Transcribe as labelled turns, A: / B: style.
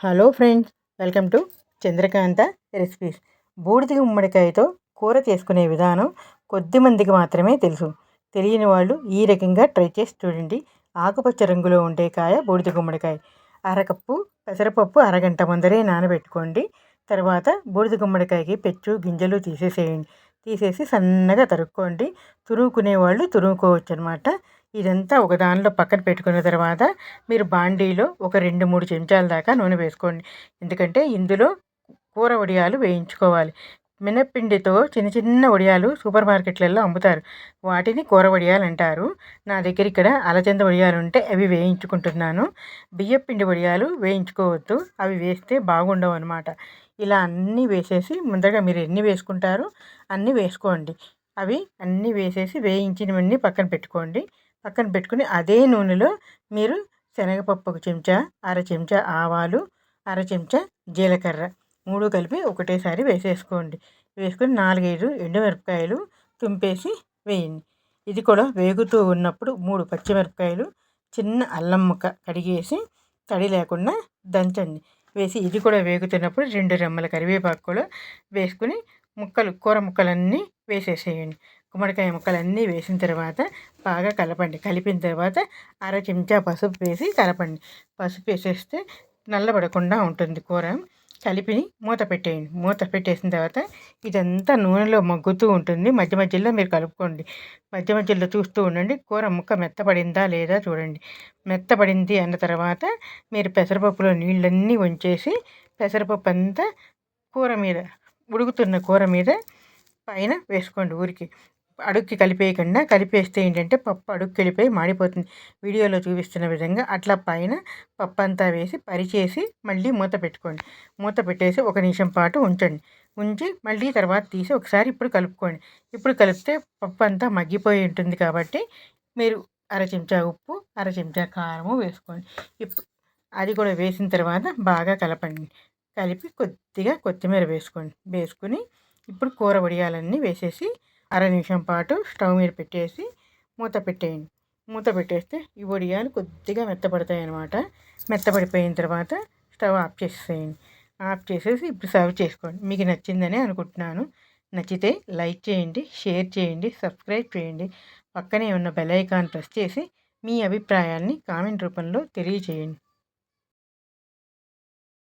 A: Hello friends welcome to Chandrakanta recipes. బూడిద గుమ్మడికాయతో కూర చేసుకునే విధానం కొద్ది మందికి మాత్రమే తెలుసు. తెలియని వాళ్ళు ఈ రకంగా ట్రై చేసి చూడండి. ఆకుపచ్చ రంగులో ఉండే కాయ బూడిద గుమ్మడికాయ. అరకప్పు పెసరపప్పు అరగంట ముందరే నానబెట్టుకోండి. తర్వాత బూడిద గుమ్మడికాయకి పెచ్చు గింజలు తీసేసేయండి. తీసేసి సన్నగా తరుక్కోండి. తురుముకునే వాళ్ళు తురుముకోవచ్చు అనమాట ఇదంతా ఒక దానిలో పక్కన పెట్టుకున్న తర్వాత మీరు బాండీలో ఒక రెండు మూడు చెంచాల దాకా నూనె వేసుకోండి. ఎందుకంటే ఇందులో కూర వడియాలు వేయించుకోవాలి. మినప్పిండితో చిన్న చిన్న వడియాలు సూపర్ మార్కెట్లలో అమ్ముతారు. వాటిని కూర వడియాలు అంటారు. నా దగ్గర ఇక్కడ అలచంద వడియాలు ఉంటే అవి వేయించుకుంటున్నాను. బియ్యపిండి వడియాలు వేయించుకోవద్దు. అవి వేస్తే బాగుండవు అనమాట ఇలా అన్నీ వేసేసి ముందరగా మీరు ఎన్ని వేసుకుంటారో అన్నీ వేసుకోండి. అవి అన్నీ వేసేసి వేయించినవన్నీ పక్కన పెట్టుకోండి. పక్కన పెట్టుకుని అదే నూనెలో మీరు శనగపప్పు ఒక చెంచా అర చెంచా ఆవాలు అర చెంచా జీలకర్ర మూడు కలిపి ఒకటేసారి వేసేసుకోండి. వేసుకుని నాలుగైదు ఎండుమిరపకాయలు తుంపేసి వేయండి. ఇది కూడా వేగుతూ ఉన్నప్పుడు మూడు పచ్చిమిరపకాయలు చిన్న అల్లం ముక్క కడిగేసి తడి లేకుండా దంచండి. వేసి ఇది కూడా వేగుతున్నప్పుడు రెండు రెమ్మల కరివేపాకు కూడా వేసుకుని ముక్కలు కూర ముక్కలన్నీ వేసేసేయండి. గుమ్మడికాయ ముక్కలన్నీ వేసిన తర్వాత బాగా కలపండి. కలిపిన తర్వాత అర చెంచా పసుపు వేసి కలపండి. పసుపు వేసేస్తే నల్లబడకుండా ఉంటుంది కూర. కలిపి మూత పెట్టేయండి. మూత పెట్టేసిన తర్వాత ఇదంతా నూనెలో మగ్గుతూ ఉంటుంది. మధ్య మధ్యలో మీరు కలుపుకోండి. మధ్య మధ్యలో చూస్తూ ఉండండి. కూర ముక్క మెత్తపడిందా లేదా చూడండి. మెత్తపడింది అన్న తర్వాత మీరు పెసరపప్పులో నీళ్ళన్నీ ఉంచేసి పెసరపప్పు అంతా కూర మీద ఉడుకుతున్న కూర మీద పైన వేసుకోండి ఊరికి. అడుక్కి కలిపేయకుండా కలిపేస్తే ఏంటంటే పప్పు అడుక్కి వెళ్ళిపోయి మాడిపోతుంది. వీడియోలో చూపిస్తున్న విధంగా అట్లా పైన పప్పు అంతా వేసి పరిచేసి మళ్ళీ మూత పెట్టుకోండి. మూత పెట్టేసి ఒక నిమిషం పాటు ఉంచండి. ఉంచి మళ్ళీ తర్వాత తీసి ఒకసారి ఇప్పుడు కలుపుకోండి. ఇప్పుడు కలిపితే పప్పు అంతా మగ్గిపోయి ఉంటుంది కాబట్టి మీరు అర చెంచా ఉప్పు అర చెంచా కారము వేసుకోండి. ఇప్పుడు అది కూడా వేసిన తర్వాత బాగా కలపండి. కలిపి కొద్దిగా కొత్తిమీర వేసుకోండి. వేసుకుని ఇప్పుడు కూర వడియాలన్నీ వేసేసి అర నిమిషం పాటు స్టవ్ మీద పెట్టేసి మూత పెట్టేయండి. మూత పెట్టేస్తే ఈ వడియాలు కొద్దిగా మెత్తపడతాయి అన్నమాట మెత్తపడిపోయిన తర్వాత స్టవ్ ఆఫ్ చేసేయండి ఆఫ్ చేసేసి ఇప్పుడు సర్వ్ చేసుకోండి. మీకు నచ్చిందని అనుకుంటున్నాను. నచ్చితే లైక్ చేయండి షేర్ చేయండి సబ్స్క్రైబ్ చేయండి. పక్కనే ఉన్న బెల్ ఐకాన్ ప్రెస్ చేసి మీ అభిప్రాయాన్ని కామెంట్ రూపంలో తెలియజేయండి